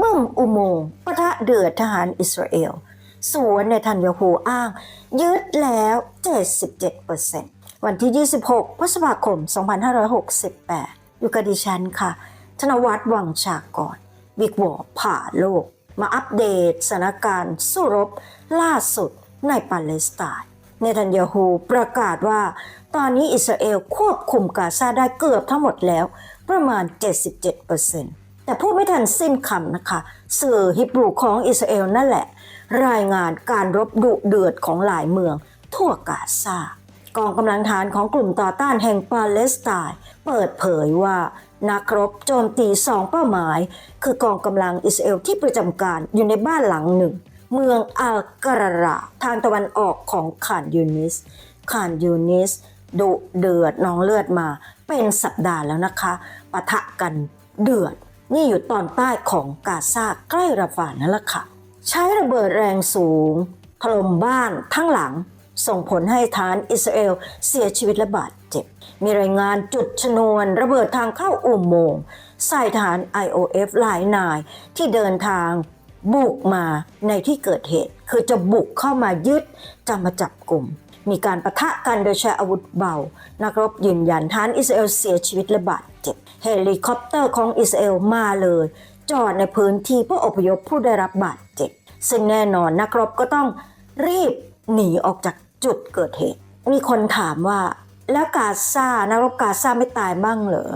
บึ้มอุโมงค์ปะทะเดือดทหารอิสราเอล สวนในทันยาฮูอ้าง ยึดแล้ว 77%วันที่ 26 พฤษภาคม 2568 อยู่กับดิฉันค่ะ ธนวัฒน์วังชากรบิ๊กวอร์ผ่าโลก มาอัปเดตสถานการณ์สู้รบล่าสุดในปาเลสไตน์เนทันยาฮูประกาศว่า ตอนนี้อิสราเอลควบคุมกาซาได้เกือบทั้งหมดแล้ว ประมาณ 77% แต่พูดไม่ทันสิ้นคำนะคะ สื่อฮิบรูของอิสราเอลนั่นแหละ รายงานการรบดุเดือดของหลายเมือง ทั่วกาซากองกำลังฐานของกลุ่มต่อต้านแห่งปาเลสไตน์เปิดเผยว่านักรบโจมตีสองเป้าหมาย คือกองกำลังอิสราเอลที่ประจำการอยู่ในบ้านหลังหนึ่ง เมืองอัลกรราทางตะวันออกของขานยูนิสขานยูนิสดุเดือดน้องเลือดมา เป็นสัปดาห์แล้วนะคะปะทะกันเดือด นี่อยู่ตอนใต้ของกาซาใกล้ราฟานั่นแหละค่ะ ใช้ระเบิดแรงสูงถล่มบ้านทั้งหลัง ส่งผลให้ฐานอิสราเอลเสียชีวิตและบาดเจ็บ มีรายงานจุดชนวนระเบิดทางเข้าอุโมงค์ใส่ฐาน IOF หลายนายที่เดินทางบุกมาในที่เกิดเหตุ คือจะบุกเข้ามายึดจะมาจับกลุ่ม มีการประทะกันโดยใช้อาวุธเบา นักรบยืนยันฐานอิสราเอลเสียชีวิตและบาดเจ็บ เฮลิคอปเตอร์ของอิสราเอลมาเลย จอดในพื้นที่เพื่ออพยพผู้ได้รับบาดเจ็บ ซึ่งแน่นอนนักรบก็ต้องรีบหนีออกจากจุดเกิดเหตุ มีคนถามว่าแล้วกาซานักรบกาซาไม่ตายบ้างเหรอ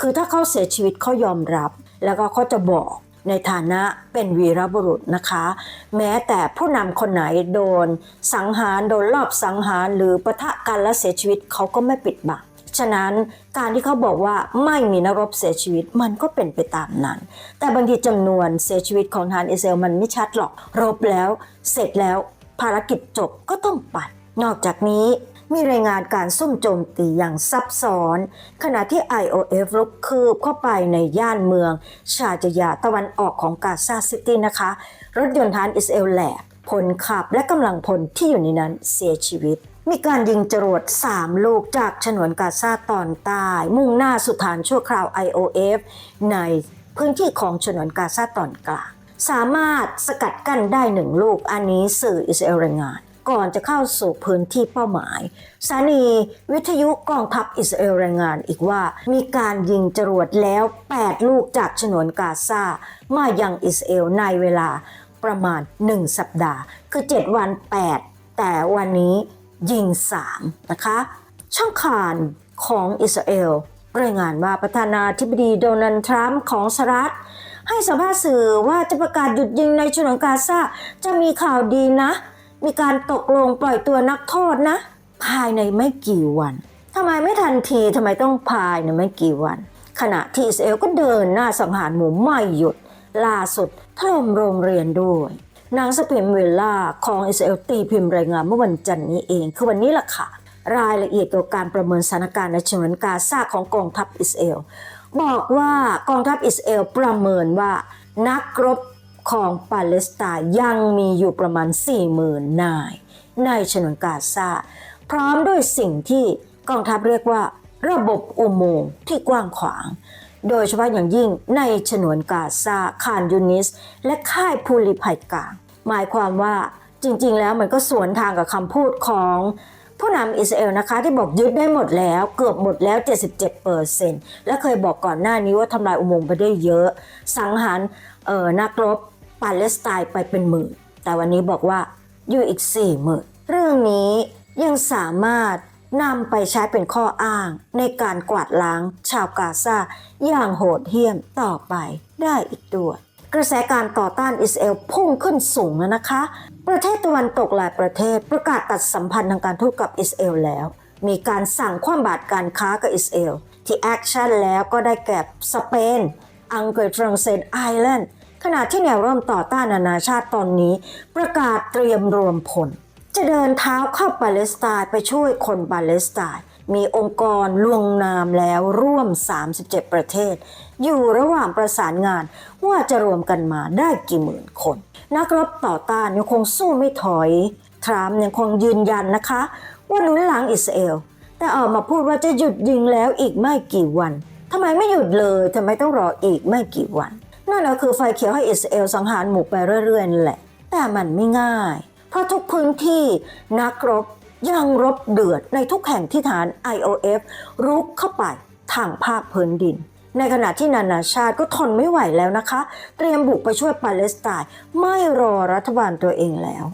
คือถ้าเขาเสียชีวิตเขายอมรับ แล้วก็เขาจะบอกในฐานะเป็นวีรบุรุษนะคะ แม้แต่ผู้นำคนไหนโดน สังหารโดนลอบสังหารหรือประทะกันและเสียชีวิตเขาก็ไม่ปิดบัง ฉะนั้นการที่เขาบอกว่าไม่มีนักรบเสียชีวิตมันก็เป็นไปตามนั้น แต่บางทีจำนวนเสียชีวิตของทหารอิสราเอลมันไม่ชัดหรอกรบแล้ว เสร็จแล้วภารกิจจบก็ต้องปัด นอกจากนี้มีรายงานการซุ่มโจมตีอย่างซับซ้อน ขณะที่ IOF รุกคืบเข้าไปในย่านเมือง ชาจยาตะวันออกของกาซาซิตี้นะคะ รถยนต์ทารอิสเอลแหลกพลขับและกำลังพลที่อยู่ในนั้นเสียชีวิต มีการยิงจรวด 3 ลูกจากฉนวนกาซาตอนใต้ มุ่งหน้าสุฐานชั่วคราว IOF ในพื้นที่ของฉนวนกาซาตอนกลาง สามารถสกัดกั้นได้หนึ่งลูกอันนี้สื่ออิสราเอลรายงาน ก่อนจะเข้าสู่พื้นที่เป้าหมายสถานีวิทยุกองทัพอิสราเอลรายงานอีกว่ามีการยิงจรวดแล้ว 8 ลูกจากฉนวนกาซามายังอิสราเอลในเวลาประมาณ 1 สัปดาห์ คือ 7 วัน 8 แต่วันนี้ ยิง 3 นะคะ ช่องข่านของอิสราเอลรายงานว่าประธานาธิบดีโดนัลด์ทรัมป์ของสหรัฐให้สัมภาษณ์สื่อว่าจะประกาศหยุดยิงในฉนวนกาซาจะมีข่าวดีนะ มีการตกลงปล่อยตัวนักโทษนะ ภายในไม่กี่วันทำไมไม่ทันทีทำไมต้องภายในไม่กี่วัน ขณะที่อิสราเอลก็เดินหน้าสังหารหมู่ไม่หยุดล่าสุดถล่มโรงเรียนด้วย หนังสเปมเวลล่าของอิสราเอลตีพิมพ์รายงานเมื่อวันจันทร์นี้เอง คือวันนี้ล่ะค่ะ รายละเอียดเกี่ยวกับการประเมินสถานการณ์ในฉนวนกาซาของกองทัพอิสราเอลบอกว่ากองทัพอิสราเอลประเมินว่านักรบของปาเลสไตน์ยังมีอยู่ประมาณ 40,000 นาย ในฉนวนกาซาพร้อมด้วยสิ่งที่กองทัพเรียกว่า ระบบอุโมงค์ที่กว้างขวาง โดยเฉพาะอย่างยิ่งในฉนวนกาซาคานยูนิส และค่ายพูลิภัยกลาง หมายความว่าจริง ๆ แล้วมันก็สวนทางกับคำพูดของผู้นำอิสราเอลนะคะที่บอกยึดได้หมดแล้วเกือบหมดแล้ว 77%และเคยบอกก่อนหน้านี้ว่าทำลายอุโมงค์ไปได้เยอะ สังหารเออนักรบปาเลสไตน์ไปเป็นหมื่น แต่วันนี้บอกว่าอยู่อีก4หมื่นเรื่องนี้ยังสามารถนำไปใช้เป็นข้ออ้างในการกวาดล้างชาวกาซาอย่างโหดเหี้ยมต่อไปได้อีกด้วย กระแสการต่อต้านอิสราเอลพุ่งขึ้นสูงแล้วนะคะ ประเทศตะวันตกหลายประเทศประกาศตัดสัมพันธ์ทางการทูตกับอิสราเอลแล้ว มีการสั่งคว่ำบาตรการค้ากับอิสราเอลที่แอคชั่นแล้วก็ได้แก่สเปน อังกฤษฝรั่งเศสไอร์แลนด์ขณะที่แนวร่วมต่อต้านนานาชาติตอนนี้ ประกาศเตรียมรวมพลจะเดินเท้าเข้าปาเลสไตน์ไปช่วยคนปาเลสไตน์ มีองค์กรลวงนามแล้วร่วม 37 ประเทศ อยู่ระหว่างประสานงานว่าจะรวมกันมาได้กี่หมื่นคน นักรบต่อต้านยังคงสู้ไม่ถอย ทรัมป์ยังคงยืนยันนะคะ ว่าหนุนหลังอิสราเอล แต่ออกมาพูดว่าจะหยุดยิงแล้วอีกไม่กี่วันทำไมไม่หยุดเลยทำไมต้องรออีกไม่กี่วันนนั่นก็คือไฟเขียวให้อิสราเอลสังหารหมู่ไปเรื่อยๆนั่นแหละ แต่มันไม่ง่าย เพราะทุกพื้นที่นักรบ ยังรบเดือดในทุกแห่งที่ฐาน IOF รุกเข้าไปทางภาคพื้นดิน ในขณะที่นานาชาติก็ทนไม่ไหวแล้วนะคะ เตรียมบุกไปช่วยปาเลสไตน์ไม่รอรัฐบาลตัวเองแล้ว